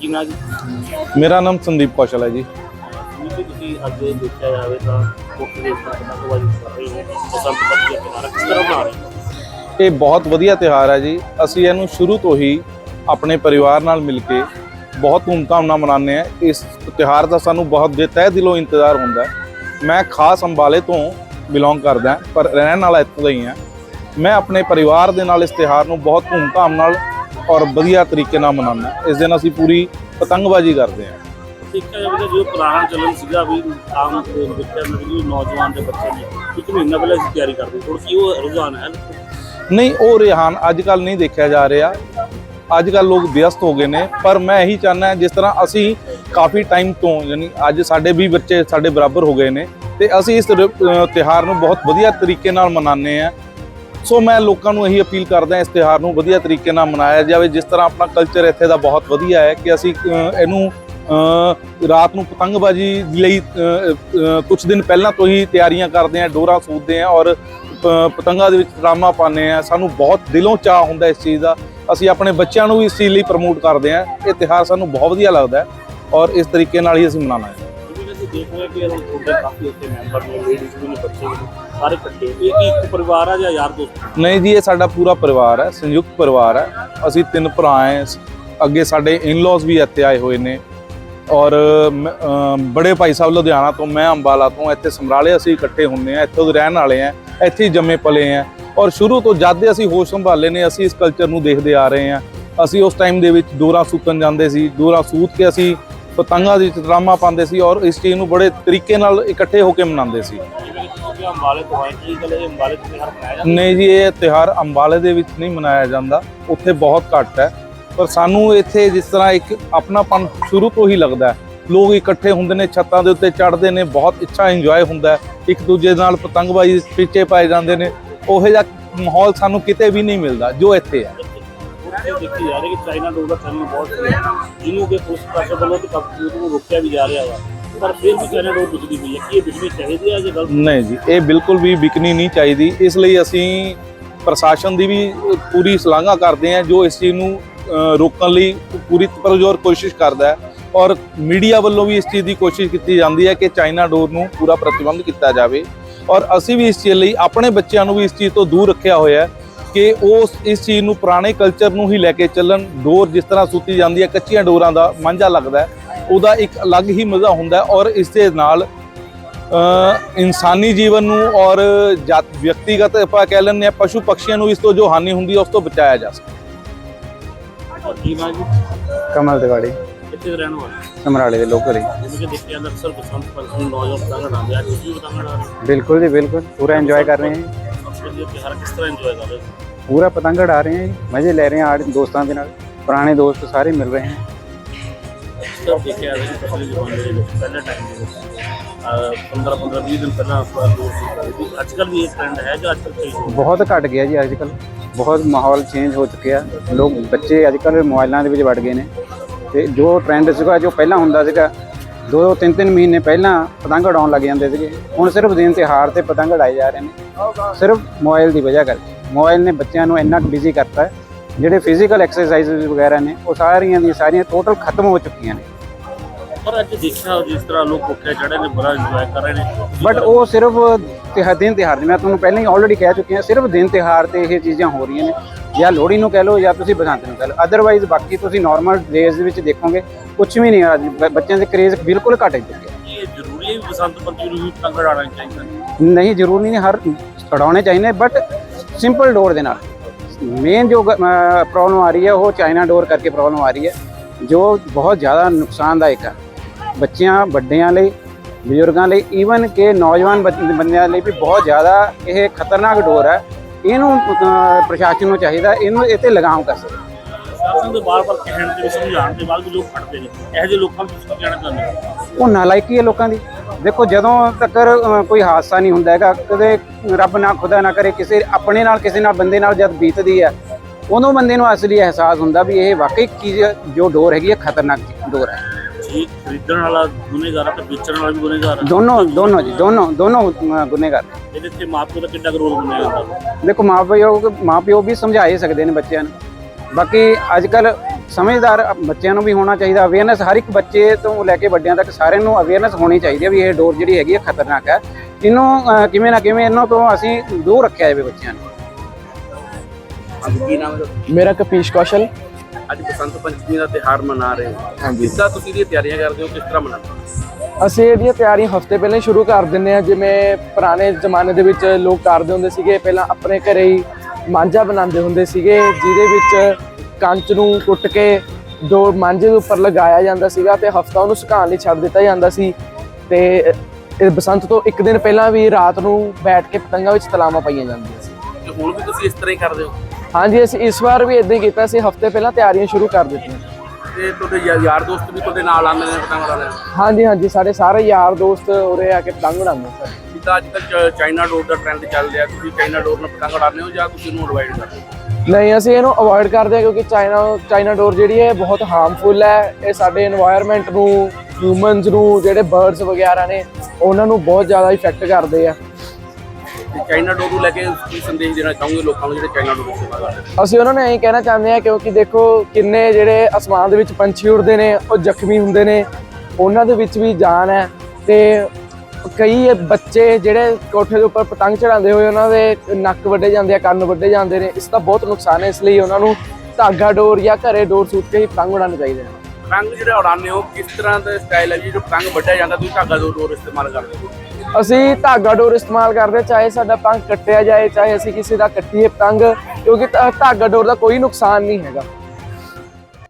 ਕੀ ਨਾ ਜੀ? ਮੇਰਾ ਨਾਮ ਸੰਦੀਪ ਕੌਸ਼ਲ ਹੈ ਜੀ। ਜੇ ਤੁਸੀਂ ਅੱਜ ਦੇਖਿਆ ਜਾਵੇ ਤਾਂ ਮੁੱਖ ਦੇ ਉੱਪਰ ਪਤੰਗਬਾਜ਼ੀ ਕਰ ਰਹੇ ਹੋ। ਬਸੰਤ ਪੰਚਮੀ ਦਾ ਤਿਉਹਾਰ ਕਿਸ ਤਰ੍ਹਾਂ ਮਨਾ ਰਹੇ ਹੋ? ਇਹ ਬਹੁਤ ਵਧੀਆ ਤਿਉਹਾਰ ਹੈ ਜੀ। ਅਸੀਂ ਇਹਨੂੰ ਸ਼ੁਰੂ ਤੋਂ ਹੀ ਆਪਣੇ ਪਰਿਵਾਰ ਨਾਲ ਮਿਲ ਕੇ ਬਹੁਤ ਧੂਮਧਾਮ ਨਾਲ ਮਨਾਉਂਦੇ ਆ ਇਸ ਤਿਉਹਾਰ ਦਾ ਸਾਨੂੰ ਬਹੁਤ ਦੇ ਤਹਿ ਦਿਲੋਂ ਇੰਤਜ਼ਾਰ ਹੁੰਦਾ ਹੈ। ਮੈਂ ਖਾਸ ਅੰਬਾਲੇ ਤੋਂ ਬਿਲੋਂਗ ਕਰਦਾ ਪਰ ਰਹਿਣ ਵਾਲਾ ਇੱਥੋਂ ਦਾ ਹੀ ਹਾਂ। ਮੈਂ ਆਪਣੇ ਪਰਿਵਾਰ ਦੇ ਨਾਲ ਇਸ ਤਿਉਹਾਰ ਨੂੰ ਬਹੁਤ ਧੂਮਧਾਮ ਨਾਲ ਔਰ ਵਧੀਆ ਤਰੀਕੇ ਨਾਲ ਮਨਾਉਂਦਾ ਇਸ ਦਿਨ ਅਸੀਂ ਪੂਰੀ ਪਤੰਗਬਾਜ਼ੀ ਕਰਦੇ ਹਾਂ। ਦੇਖਿਆ ਜਾਵੇ ਤਾਂ ਜੋ ਪੁਰਾਣਾ ਚੱਲਣ ਸੀਗਾ ਵੀ ਆਮ ਬੱਚਿਆਂ ਨੂੰ ਵੀ ਨੌਜਵਾਨ ਦੇ ਬੱਚੇ ਨੇ ਇੱਕ ਮਹੀਨਾ ਪਹਿਲਾਂ ਅਸੀਂ ਤਿਆਰੀ ਕਰਦੇ ਥੋੜੀ ਸੀ ਉਹ ਰੁਝਾਨ ਹੈ? ਨਹੀਂ ਉਹ ਰਿਹਾਨ ਅੱਜ ਕੱਲ ਨਹੀਂ ਦੇਖਿਆ ਜਾ ਰਿਹਾ। ਅੱਜ ਕੱਲ ਲੋਕ ਵਿਅਸਤ ਹੋ ਗਏ ਨੇ ਪਰ ਮੈਂ ਇਹੀ ਚਾਹੁੰਦਾ ਜਿਸ ਤਰ੍ਹਾਂ ਅਸੀਂ ਕਾਫੀ ਟਾਈਮ ਤੋਂ ਯਾਨੀ ਅੱਜ ਸਾਡੇ ਵੀ ਬੱਚੇ ਸਾਡੇ ਬਰਾਬਰ ਹੋ ਗਏ ਨੇ ਤੇ ਅਸੀਂ ਇਸ ਰ- ਅ, ਤਿਉਹਾਰ ਨੂੰ ਬਹੁਤ ਵਧੀਆ ਤਰੀਕੇ ਨਾਲ ਮਨਾਉਂਦੇ ਆ ਸੋ ਮੈਂ ਲੋਕਾਂ ਨੂੰ ਇਹੀ ਅਪੀਲ ਕਰਦਾ ਇਸ ਤਿਉਹਾਰ ਨੂੰ ਵਧੀਆ ਤਰੀਕੇ ਨਾਲ ਮਨਾਇਆ ਜਾਵੇ, ਜਿਸ ਤਰ੍ਹਾਂ ਆਪਣਾ ਕਲਚਰ ਇੱਥੇ ਦਾ ਬਹੁਤ ਵਧੀਆ ਹੈ ਕਿ ਅਸੀਂ ਇਹਨੂੰ ਰਾਤ ਨੂੰ ਪਤੰਗਬਾਜ਼ੀ ਲਈ ਕੁਝ ਦਿਨ ਪਹਿਲਾਂ ਤੋਂ ਹੀ ਤਿਆਰੀਆਂ ਕਰਦੇ ਆ ਡੋਰਾ ਸੂਦਦੇ ਆ ਔਰ ਪਤੰਗਾਂ ਦੇ ਵਿੱਚ ਡਰਾਮਾ ਪਾਉਂਦੇ ਆ ਸਾਨੂੰ ਬਹੁਤ ਦਿਲੋਂ ਚਾਹ ਹੁੰਦਾ ਇਸ ਚੀਜ਼ ਦਾ। ਅਸੀਂ ਆਪਣੇ ਬੱਚਿਆਂ ਨੂੰ ਵੀ ਇਸ ਚੀਜ਼ ਲਈ ਪ੍ਰਮੋਟ ਕਰਦੇ ਆ ਇਹ ਤਿਉਹਾਰ ਸਾਨੂੰ ਬਹੁਤ ਵਧੀਆ ਲੱਗਦਾ ਔਰ ਇਸ ਤਰੀਕੇ ਨਾਲ ਹੀ ਅਸੀਂ ਮਨਾਉਣਾ ਹੈ। ਦੇਖ ਰਹੇ ਕਿ ਹੁਣ ਤੁਹਾਡੇ ਕਾਫੀ ਉੱਥੇ ਮੈਂਬਰ ਨੇ ਲੇਡੀਜ਼ ਵੀ ਨੇ, ਬੱਚੇ ਵੀ ਸਾਰੇ ਇਕੱਠੇ ਇਹ ਕੀ ਇੱਕ ਪਰਿਵਾਰ ਆ ਜਾਂ ਯਾਰ ਦੋਸਤ? ਨਹੀਂ ਜੀ, ਇਹ ਸਾਡਾ ਪੂਰਾ ਪਰਿਵਾਰ ਹੈ, ਸੰਯੁਕਤ ਪਰਿਵਾਰ ਹੈ। ਅਸੀਂ ਤਿੰਨ ਭਰਾ ਹਾਂ, ਅੱਗੇ ਸਾਡੇ ਇਨ-ਲॉज ਵੀ ਇੱਥੇ ਆਏ ਹੋਏ ਨੇ। ਔਰ ਮ- ਬੜੇ ਭਾਈ ਸਾਹਿਬ ਲੁਧਿਆਣਾ ਤੋਂ, ਮੈਂ ਅੰਬਾਲਾ ਤੋਂ, ਇੱਥੇ ਸਮਰਾਲੇ ਅਸੀਂ ਇਕੱਠੇ ਹੁੰਨੇ ਆ ਇੱਥੋਂ ਦੇ ਰਹਿਣ ਵਾਲੇ ਆ ਇੱਥੇ ਹੀ ਜੰਮੇ ਪਲੇ ਆ ਔਰ ਸ਼ੁਰੂ ਤੋਂ ਜਦ ਦੇ ਅਸੀਂ ਹੋਸ਼ ਸੰਭਾਲੇ ਨੇ, ਅਸੀਂ ਇਸ ਕਲਚਰ ਨੂੰ ਦੇਖਦੇ ਆ ਰਹੇ ਆ ਅਸੀਂ ਉਸ ਟਾਈਮ ਦੇ ਵਿੱਚ ਡੋਰਾ ਸੂਤਨ ਜਾਂਦੇ ਸੀ ਡੋਰਾ ਸੂਤ ਕੇ ਅਸੀਂ ਪਤੰਗਾਂ ਦੀ ਚਤਰਾਮਾ ਪਾਉਂਦੇ ਸੀ ਔਰ ਇਸ ਚੀਜ਼ ਨੂੰ ਬੜੇ ਤਰੀਕੇ ਨਾਲ ਇਕੱਠੇ ਹੋ ਕੇ ਮਨਾਉਂਦੇ ਸੀ। ਕਿ ਤੁਸੀਂ ਅੰਬਾਲੇ ਤੋਂ ਆਏ ਕੀ ਗੱਲ ਇਹ ਅੰਬਾਲੇ ਤੋਂ ਤਿਉਹਾਰ ਮਨਾਇਆ ਜਾਂਦਾ। ਨਹੀਂ ਜੀ ਇਹ ਤਿਉਹਾਰ ਅੰਬਾਲੇ ਦੇ ਵਿੱਚ ਨਹੀਂ ਮਨਾਇਆ ਜਾਂਦਾ। ਉੱਥੇ ਬਹੁਤ ਘੱਟ ਹੈ। ਪਰ ਸਾਨੂੰ ਇੱਥੇ ਜਿਸ ਤਰ੍ਹਾਂ ਇੱਕ ਆਪਣਾਪਨ ਸ਼ੁਰੂ ਤੋਂ ਹੀ ਲੱਗਦਾ ਹੈ। ਲੋਕ ਇਕੱਠੇ ਹੁੰਦੇ ਨੇ ਛੱਤਾਂ ਦੇ ਉੱਤੇ ਚੜ੍ਹਦੇ ਨੇ ਬਹੁਤ ਅੱਛਾ ਇੰਜੋਏ ਹੁੰਦਾ ਹੈ। ਇੱਕ ਦੂਜੇ ਨਾਲ ਪਤੰਗਬਾਜ਼ੀ ਪਿੱਛੇ ਪਾਏ ਜਾਂਦੇ ਨੇ। ਉਹੋ ਜਿਹਾ ਮਾਹੌਲ ਸਾਨੂੰ ਕਿਤੇ ਵੀ ਨਹੀਂ ਮਿਲਦਾ ਜੋ ਇੱਥੇ ਹੈ। ਉੱਥੇ ਦੇਖੀ ਜਾ ਰਹੀ ਕਿ ਚਾਈਨਾ ਡੋਰ ਦਾ ਚੱਲਣ ਬਹੁਤ ਜਿਹਨੂੰ ਕਿ ਪੁਲਿਸ ਪ੍ਰਸ਼ਾਸਨ ਵੱਲੋਂ ਤੇ ਨੂੰ ਰੋਕਿਆ ਵੀ ਜਾ ਰਿਹਾ ਵਾ। ਪਰ ਫਿਰ ਵੀ ਚਾਈਨਾ ਡੋਰ ਵਿਕਦੀ ਪਈ ਹੈ ਕੀ ਇਹ ਵਿਕਣੀ ਚਾਹੀਦੀ ਹੈ ਜਾਂ ਗਲਤ? ਨਹੀਂ ਜੀ, ਇਹ ਬਿਲਕੁਲ ਵੀ ਵਿਕਣੀ ਨਹੀਂ ਚਾਹੀਦੀ। ਇਸ ਲਈ ਅਸੀਂ ਪ੍ਰਸ਼ਾਸਨ ਦੀ ਵੀ ਪੂਰੀ ਸ਼ਲਾਘਾ ਕਰਦੇ ਹਾਂ, ਜੋ ਇਸ ਚੀਜ਼ ਨੂੰ ਰੋਕਣ ਲਈ ਪੂਰੀ ਪਰਜੋਰ ਕੋਸ਼ਿਸ਼ ਕਰਦਾ ਹੈ। ਔਰ ਮੀਡੀਆ ਵੱਲੋਂ ਵੀ ਇਸ ਚੀਜ਼ ਦੀ ਕੋਸ਼ਿਸ਼ ਕੀਤੀ ਜਾਂਦੀ ਹੈ ਕਿ ਚਾਈਨਾ ਡੋਰ ਨੂੰ ਪੂਰਾ ਪ੍ਰਤੀਬੰਧ ਕੀਤਾ ਜਾਵੇ। ਔਰ ਅਸੀਂ ਵੀ ਇਸ ਚੀਜ਼ ਲਈ ਆਪਣੇ ਬੱਚਿਆਂ ਨੂੰ ਵੀ ਇਸ ਚੀਜ਼ ਤੋਂ ਦੂਰ ਰੱਖਿਆ ਹੋਇਆ ਹੈ ਕਿ ਉਹ ਇਸ ਚੀਜ਼ ਨੂੰ ਪੁਰਾਣੇ ਕਲਚਰ ਨੂੰ ਹੀ ਲੈ ਕੇ ਚੱਲਣ। ਡੋਰ ਜਿਸ ਤਰ੍ਹਾਂ ਸੁੱਤੀ ਜਾਂਦੀ ਹੈ, ਕੱਚੀਆਂ ਡੋਰਾਂ ਦਾ ਮਾਂਝਾ ਲੱਗਦਾ ਹੈ। ਉਹਦਾ ਇੱਕ ਅਲੱਗ ਹੀ ਮਜ਼ਾ ਹੁੰਦਾ ਔਰ ਇਸ ਦੇ ਨਾਲ ਇਨਸਾਨੀ ਜੀਵਨ ਨੂੰ ਔਰ ਜਾਤ ਵਿਅਕਤੀਗਤ ਆਪਾਂ ਕਹਿ ਲੈਂਦੇ ਆ ਪਸ਼ੂ ਪਕਸ਼ੀਆਂ ਨੂੰ ਇਸ ਤੋਂ ਜੋ ਹਾਨੀ ਹੁੰਦੀ ਹੈ ਉਸ ਤੋਂ ਬਚਾਇਆ ਜਾ ਸਕੇ। ਕਮਲ ਦਿਵਾੜੀ ਕਿੱਥੇ ਰਹਿਣ ਵਾਲੇ? ਸਮਰਾਲੇ ਦੇ ਲੋਕਲ ਪਤੰਗ ਆ ਰਹੇ ਬਿਲਕੁਲ ਜੀ ਬਿਲਕੁਲ। ਪੂਰਾ ਇੰਜੋਏ ਕਰ ਰਹੇ ਹਾਂ ਪੂਰਾ ਪਤੰਗ ਉਡਾ ਰਹੇ ਹਾਂ ਮਜ਼ੇ ਲੈ ਰਹੇ ਹਾਂ ਦੋਸਤਾਂ ਦੇ ਨਾਲ। ਪੁਰਾਣੇ ਦੋਸਤ ਸਾਰੇ ਮਿਲ ਰਹੇ ਹਨ ਜਦੋਂ ਬਹੁਤ ਘਟ ਗਿਆ ਜੀ ਅੱਜ ਕੱਲ ਬਹੁਤ ਮਾਹੌਲ ਚੇਂਜ ਹੋ ਚੁੱਕਿਆ। ਲੋਕ, ਬੱਚੇ ਅੱਜ ਕੱਲ ਮੋਬਾਈਲਾਂ ਦੇ ਵਿੱਚ ਵੜ ਗਏ ਨੇ। ਤੇ ਜੋ ਟ੍ਰੈਂਡ ਸੀਗਾ, ਜੋ ਪਹਿਲਾਂ ਹੁੰਦਾ ਸੀਗਾ, ਦੋ ਦੋ ਤਿੰਨ ਤਿੰਨ ਮਹੀਨੇ ਪਹਿਲਾਂ ਪਤੰਗ ਉਡਾਉਣ ਲੱਗ ਜਾਂਦੇ ਸੀਗੇ। ਹੁਣ ਸਿਰਫ ਦਿਨ ਤਿਹਾਰ ਤੇ ਪਤੰਗ ਉਡਾਏ ਜਾ ਰਹੇ ਨੇ। ਸਿਰਫ ਮੋਬਾਈਲ ਦੀ ਵਜ੍ਹਾ ਕਰਕੇ। ਮੋਬਾਈਲ ਨੇ ਬੱਚਿਆਂ ਨੂੰ ਇੰਨਾ ਬਿਜ਼ੀ ਕਰਤਾ ਜਿਹੜੇ ਫਿਜ਼ੀਕਲ ਐਕਸਰਸਾਈਜ਼ ਵਗੈਰਾ ਨੇ, ਉਹ ਸਾਰੀਆਂ ਦੀਆਂ ਸਾਰੀਆਂ ਟੋਟਲ ਖਤਮ ਹੋ ਚੁੱਕੀਆਂ ਨੇ। ਪਰ ਅੱਜ ਦੇਖਿਆ ਜਿਸ ਤਰ੍ਹਾਂ ਲੋਕ ਭੁੱਖੇ ਚੜੇ ਨੇ ਬੜਾ ਇੰਜੋਏ ਕਰ ਰਹੇ ਨੇ। ਬਟ ਉਹ ਸਿਰਫ ਤਿਉਹਾਰ ਦਿਨ ਤਿਉਹਾਰ ਨੇ ਮੈਂ ਤੁਹਾਨੂੰ ਪਹਿਲਾਂ ਹੀ ਆਲਰੇਡੀ ਕਹਿ ਚੁੱਕੀ ਹਾਂ ਸਿਰਫ ਦਿਨ ਤਿਉਹਾਰ ਤੇ ਇਹ ਚੀਜ਼ਾਂ ਹੋ ਰਹੀਆਂ ਨੇ। ਜਾਂ ਲੋਹੜੀ ਨੂੰ ਕਹਿ ਲਓ ਜਾਂ ਤੁਸੀਂ ਬਸੰਤ ਨੂੰ ਕਹਿ ਲਓ। ਅਦਰਵਾਈਜ਼ ਬਾਕੀ ਤੁਸੀਂ ਨਾਰਮਲ ਡੇਜ਼ ਦੇ ਵਿੱਚ ਦੇਖੋਗੇ ਕੁਝ ਵੀ ਨਹੀਂ ਅੱਜ ਬ- ਬੱਚਿਆਂ ਦੇ ਕਰੇਜ਼ ਬਿਲਕੁਲ ਘਟ ਚੁੱਕੇ ਕੀ ਇਹ ਜ਼ਰੂਰੀ ਹੈ ਵੀ ਬਸੰਤ ਪੰਚਮੀ ਨੂੰ ਵੀ ਪਤੰਗ ਉਡਾਉਣਾ ਚਾਹੀਦਾ ਨਹੀਂ ਜ਼ਰੂਰੀ ਨਹੀਂ ਹਰ ਉਡਾਉਣੇ ਚਾਹੀਦੇ ਬਟ ਸਿੰਪਲ ਡੋਰ ਦੇ ਨਾਲ। ਮੇਨ ਜੋ ਪ੍ਰੋਬਲਮ ਆ ਰਹੀ ਹੈ ਉਹ ਚਾਈਨਾ ਡੋਰ ਕਰਕੇ ਪ੍ਰੋਬਲਮ ਆ ਰਹੀ ਹੈ ਜੋ ਬਹੁਤ ਜ਼ਿਆਦਾ ਨੁਕਸਾਨਦਾਇਕ ਹੈ ਬੱਚਿਆਂ ਵੱਡਿਆਂ ਲਈ ਬਜ਼ੁਰਗਾਂ ਲਈ ਈਵਨ ਕਿ ਨੌਜਵਾਨ ਬੰਦਿਆਂ ਲਈ ਵੀ ਬਹੁਤ ਜ਼ਿਆਦਾ ਇਹ ਖਤਰਨਾਕ ਡੋਰ ਹੈ। ਇਹਨੂੰ ਪ੍ਰਸ਼ਾਸਨ ਨੂੰ ਚਾਹੀਦਾ ਇਹਨੂੰ ਇਹ ਤੇ ਲਗਾਮ ਕਰ ਸਕੇ ਸ਼ਾਸਨ ਦੇ ਬਾਰ-ਬਾਰ ਕਹਿਣ ਤੇ ਵੀ ਸਮਝਾਉਣ ਦੇ ਬਾਅਦ ਵੀ ਲੋਕ ਖੜਦੇ ਨੇ। ਇਹੋ ਜਿਹੇ ਲੋਕਾਂ ਨੂੰ ਤੁਸੀਂ ਕੀ ਕਹਿਣਾ ਚਾਹੁੰਦੇ ਹੋ? ਉਹ ਨਾਲਾਇਕੀ ਹੈ ਲੋਕਾਂ ਦੀ। ਦੇਖੋ ਜਦੋਂ ਤੱਕ ਕੋਈ ਹਾਦਸਾ ਨਹੀਂ ਹੁੰਦਾ ਹੈਗਾ ਕਦੇ ਰੱਬ ਨਾ ਖੁਦਾ ਨਾ ਕਰੇ ਕਿਸੇ ਆਪਣੇ ਨਾਲ ਕਿਸੇ ਨਾਲ ਬੰਦੇ ਨਾਲ ਜਦ ਬੀਤਦੀ ਹੈ ਉਦੋਂ ਬੰਦੇ ਨੂੰ ਅਸਲੀ ਅਹਿਸਾਸ ਹੁੰਦਾ ਵੀ ਇਹ ਵਾਕਈ ਚੀਜ਼ ਜੋ ਡੋਰ ਹੈਗੀ ਹੈ ਖਤਰਨਾਕ ਡੋਰ ਹੈ। ਜੀ ਖਰੀਦਣ ਵਾਲਾ ਗੁਨੇਗਾਰ ਹੈ ਤੇ ਵੇਚਣ ਵਾਲਾ ਵੀ ਗੁਨੇਗਾਰ ਹੈ ਦੋਨੋਂ ਦੋਨੋਂ ਜੀ ਦੋਨੋਂ ਦੋਨੋਂ ਅ, ਗੁਨੇਗਾਰ। ਨੇ। ਇਹਦੇ ਤੇ ਮਾਪਿਓ ਦਾ ਕਿੰਨਾ ਕੁ ਰੋਲ ਗੁੰਨਿਆ ਜਾਂਦਾ ਦੇਖੋ ਮਾਪਿਓ ਮਾਪਿਓ ਵੀ ਸਮਝਾ ਹੀ ਸਕਦੇ ਨੇ ਬੱਚਿਆਂ ਨੂੰ। ਬਾਕੀ ਅੱਜ ਕੱਲ ਸਮਝਦਾਰ ਬੱਚਿਆਂ ਨੂੰ ਵੀ ਹੋਣਾ ਚਾਹੀਦਾ। ਅਵੇਅਰਨੈਸ ਹਰ ਇੱਕ ਬੱਚੇ ਤੋਂ ਲੈ ਕੇ ਵੱਡਿਆਂ ਤੱਕ ਸਾਰਿਆਂ ਨੂੰ ਅਵੇਅਰਨੈਸ ਹੋਣੀ ਚਾਹੀਦੀ ਹੈ ਵੀ ਇਹ ਡੋਰ ਜਿਹੜੀ ਹੈਗੀ ਹੈ ਖਤਰਨਾਕ ਹੈ। ਇਹਨੂੰ ਕਿਵੇਂ ਨਾ ਕਿਵੇਂ ਇਹਨਾਂ ਤੋਂ ਅਸੀਂ ਦੂਰ ਰੱਖਿਆ ਜਾਵੇ ਬੱਚਿਆਂ ਨੂੰ। ਅੱਜ ਕੀ ਨਾਮ ਹੈ? ਤੁਹਾਡਾ? ਮੇਰਾ ਕਪੀਸ਼ ਕੌਸ਼ਲ। ਅੱਜ ਬਸੰਤ ਪੰਚਮੀ ਦਾ ਤਿਹਾਰ ਮਨਾ ਰਹੇ ਹੋ। ਹਾਂਜੀ। ਕਿੱਦਾਂ ਤੁਸੀਂ ਇਹਦੀਆਂ ਤਿਆਰੀਆਂ ਕਰਦੇ ਹੋ? ਕਿਸ ਤਰ੍ਹਾਂ ਮਨਾਉਂਦੇ ਹੋ? ਅਸੀਂ ਇਹਦੀਆਂ ਤਿਆਰੀਆਂ ਹਫ਼ਤੇ ਪਹਿਲਾਂ ਹੀ ਸ਼ੁਰੂ ਕਰ ਦਿੰਦੇ ਆ ਜਿਵੇਂ ਪੁਰਾਣੇ ਜ਼ਮਾਨੇ ਦੇ ਵਿੱਚ ਲੋਕ ਕਰਦੇ ਹੁੰਦੇ ਸੀਗੇ ਪਹਿਲਾਂ ਆਪਣੇ ਘਰੇ ਹੀ ਮਾਂਝਾ ਬਣਾਉਂਦੇ ਹੁੰਦੇ ਸੀਗੇ ਜਿਹਦੇ ਵਿੱਚ ਕੰਚ ਨੂੰ ਕੁੱਟ ਕੇ ਦੋ ਮਾਂਝੇ ਦੇ ਉੱਪਰ ਲਗਾਇਆ ਜਾਂਦਾ ਸੀਗਾ ਤੇ ਹਫਤਾ ਉਹਨੂੰ ਸੁਕਾਉਣ ਲਈ ਛੱਡ ਦਿੱਤਾ ਜਾਂਦਾ ਸੀ। ਤੇ ਇਹ ਬਸੰਤ ਤੋਂ ਇੱਕ ਦਿਨ ਪਹਿਲਾਂ ਵੀ ਰਾਤ ਨੂੰ ਬੈਠ ਕੇ ਪਤੰਗਾਂ ਵਿੱਚ ਤਲਾਵਾਂ ਪਾਈਆਂ ਜਾਂਦੀਆਂ ਸੀ। ਤੇ ਹੁਣ ਵੀ ਤੁਸੀਂ ਇਸ ਤਰ੍ਹਾਂ ਹੀ ਕਰਦੇ ਹੋ? ਹਾਂਜੀ ਅਸੀਂ ਇਸ ਵਾਰ ਵੀ ਇਦਾਂ ਹੀ ਕੀਤਾ ਸੀ ਹਫ਼ਤੇ ਪਹਿਲਾਂ ਤਿਆਰੀਆਂ ਸ਼ੁਰੂ ਕਰ ਦਿੱਤੀਆਂ। ਹਾਂਜੀ ਹਾਂਜੀ ਸਾਡੇ ਸਾਰੇ ਯਾਰ ਦੋਸਤ ਉਰੇ ਆ ਕੇ ਪਤੰਗ ਉਡਾਉਂਦੇ ਸਰ। ਤੁਸੀਂ ਨਹੀਂ ਅਸੀਂ ਇਹਨੂੰ ਅਵੋਇਡ ਕਰਦੇ ਹਾਂ ਕਿਉਂਕਿ ਚਾਈਨਾ ਚਾਈਨਾ ਡੋਰ ਜਿਹੜੀ ਹੈ ਇਹ ਬਹੁਤ ਹਾਰਮਫੁਲ ਹੈ। ਇਹ ਸਾਡੇ এনवायरमेंट ਨੂੰ ਹਿਊਮਨਸ ਨੂੰ ਜਿਹੜੇ ਬਰਡਸ ਵਗੈਰਾ ਨੇ ਉਹਨਾਂ ਨੂੰ ਬਹੁਤ ਜ਼ਿਆਦਾ ਇਫੈਕਟ ਕਰਦੇ ਆ। ਚਾਈਨਾ ਡੋਰ ਨੂੰ ਲੈ ਕੇ ਕੀ ਸੰਦੇਸ਼ ਦੇਣਾ ਚਾਹੋਗੇ ਲੋਕਾਂ ਨੂੰ ਜਿਹੜੇ ਚਾਈਨਾ ਡੋਰ ਕਰਦੇ ਨੇ ਅਸੀਂ ਉਹਨਾਂ ਨੂੰ ਇਹੀ ਕਹਿਣਾ ਚਾਹੁੰਦੇ ਹਾਂ ਕਿਉਂਕਿ ਦੇਖੋ ਕਿੰਨੇ ਜਿਹੜੇ ਅਸਮਾਨ ਦੇ ਵਿੱਚ ਪੰਛੀ ਉੱਡਦੇ ਨੇ ਉਹ ਜ਼ਖਮੀ ਹੁੰਦੇ ਨੇ ਉਹਨਾਂ ਦੇ ਵਿੱਚ ਵੀ ਜਾਨ ਹੈ ਤੇ ਕਈ ਬੱਚੇ ਜਿਹੜੇ ਕੋਠੇ ਦੇ ਉੱਪਰ ਪਤੰਗ ਚੜਾਉਂਦੇ ਹੋਏ ਉਹਨਾਂ ਦੇ ਨੱਕ ਵੱਡੇ ਜਾਂਦੇ ਆ ਕੰਨ ਵੱਡੇ ਜਾਂਦੇ ਨੇ ਇਸ ਦਾ ਬਹੁਤ ਨੁਕਸਾਨ ਹੈ ਇਸ ਲਈ ਉਹਨਾਂ ਨੂੰ ਧਾਗਾ ਡੋਰ ਜਾਂ ਘਰੇ ਡੋਰ ਸੂਤ ਕੇ ਹੀ ਪਤੰਗ ਉਡਾਉਣੇ ਚਾਹੀਦੇ ਨੇ। ਪਤੰਗ ਜਿਹੜੇ ਉਡਾਉਂਦੇ ਹੋ ਕਿਸ ਤਰ੍ਹਾਂ ਦਾ ਸਟਾਈਲ ਹੈ ਜੀ? ਜੋ ਪਤੰਗ ਵੱਢਿਆ ਜਾਂਦਾ ਤੁਸੀਂ ਧਾਗਾ ਡੋਰ ਡੋਰ ਇਸਤੇਮਾਲ ਕਰਦੇ ਹੋ? ਅਸੀਂ ਧਾਗਾ ਡੋਰ ਇਸਤੇਮਾਲ ਕਰਦੇ ਹਾਂ, ਚਾਹੇ ਸਾਡਾ ਪਤੰਗ ਕੱਟਿਆ ਜਾਏ ਚਾਹੇ ਅਸੀਂ ਕਿਸੇ ਦਾ ਕੱਟੀਏ ਪਤੰਗ ਕਿਉਂਕਿ ਧਾਗਾ ਡੋਰ ਦਾ ਕੋਈ ਨੁਕਸਾਨ ਨਹੀਂ ਹੈਗਾ।